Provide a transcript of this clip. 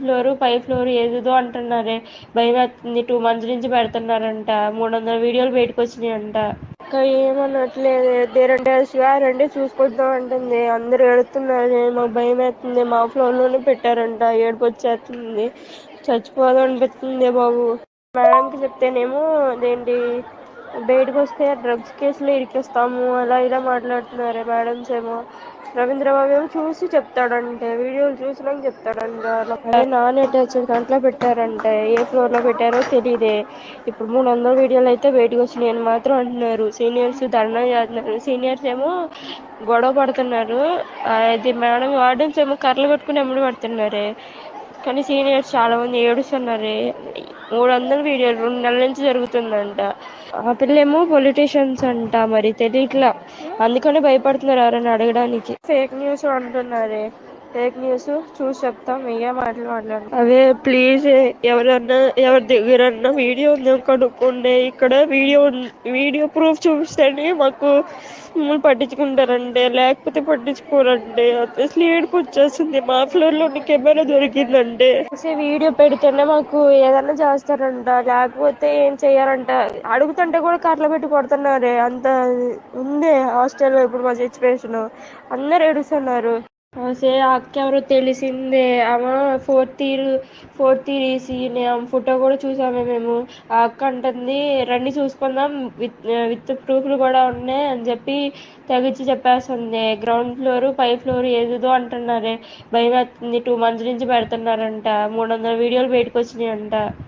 Floor పై floor ఏదేదో అంటున్నారే. భయం వేస్తుంది. టూ మంత్స్ నుంచి పెడుతున్నారంట. మూడు వందల వీడియోలు బయటకు వచ్చినాయంట. ఇంకా ఏమనట్లేదు. దేరంటే రండి చూసుకుంటాం అంటుంది. అందరు ఏడుతున్నారు. మాకు భయం వేస్తుంది. మా ఫ్లోర్లోనే పెట్టారంట. ఏడుపు వచ్చేస్తుంది. చచ్చిపోదాం అనిపిస్తుంది బాబు. మేడంకి చెప్తేనేమో అదేంటి బయటకు వస్తే డ్రగ్స్ కేసులో ఇరికిస్తాము అలా ఇలా మాట్లాడుతున్నారే మేడమ్స్ ఏమో రవీంద్రబాబు ఏమో చూసి చెప్తాడంటే వీడియోలు చూసినాక చెప్తాడంట. అదే నాన్ అటాచ్డ్ దాంట్లో పెట్టారంటే ఏ ఫ్లోర్లో పెట్టారో తెలియదే ఇప్పుడు మూడు వందల వీడియోలు అయితే బయటకు వచ్చినాయి అని మాత్రం అంటున్నారు. సీనియర్స్ ధర్నా చేస్తున్నారు. సీనియర్స్ ఏమో గొడవ పడుతున్నారు. అది మేడం వార్డెన్స్ ఏమో కర్రలు పెట్టుకుని ఎమ్మడి పడుతున్నారే. కానీ సీనియర్స్ చాలా మంది ఏడుస్తున్నారు. మూడు వందల వీడియోలు రెండు నెలల నుంచి జరుగుతుందంట. ఆ పిల్లేమో పొలిటీషియన్స్ అంట మరి తెలియట్లా అందుకని భయపడుతున్నారు ఎవరైనా అడగడానికి. ఫేక్ న్యూస్ అంటున్నారే. ఫేక్ న్యూస్ చూసి చెప్తాం ఏ మాటలు మాట్లాడు అదే ప్లీజ్ ఎవరన్నా ఎవరి దగ్గరన్నా వీడియో ఉందో కనుక్కోండి. ఇక్కడ వీడియో వీడియో ప్రూఫ్ చూపిస్తేనే మాకు మమ్మల్ని పట్టించుకుంటారంటే లేకపోతే పట్టించుకోరండి. అసలు ఏడుపు వచ్చేస్తుంది. మా ఫ్లోర్లో కెమెరా దొరికిందంటే అసలు వీడియో పెడితేనే మాకు ఏదన్నా చేస్తారంట. లేకపోతే ఏం చెయ్యారంట అడుగుతుంటే కూడా కర్రలు పెట్టి కొడుతున్నారే. అంత ఉంది హాస్టల్లో ఇప్పుడు మా సిచ్యువేషన్ అందరు ఏడుస్తున్నారు. సే అక్క ఎవరో తెలిసిందే. ఆమె fourth year fourth year EC ఆమె ఫోటో కూడా చూసామే మేము. ఆ అక్క అంటుంది రండి చూసుకుందాం. విత్ విత్ ప్రూఫ్లు కూడా ఉన్నాయి అని చెప్పి తెగించి చెప్పేస్తుంది. గ్రౌండ్ ఫ్లోర్ పై ఫ్లోర్ ఏదేదో అంటున్నారే. భయం వేస్తుంది టూ మంత్స్ నుంచి పెడుతున్నారంట. మూడు వందల వీడియోలు బయటకు వచ్చినాయంట.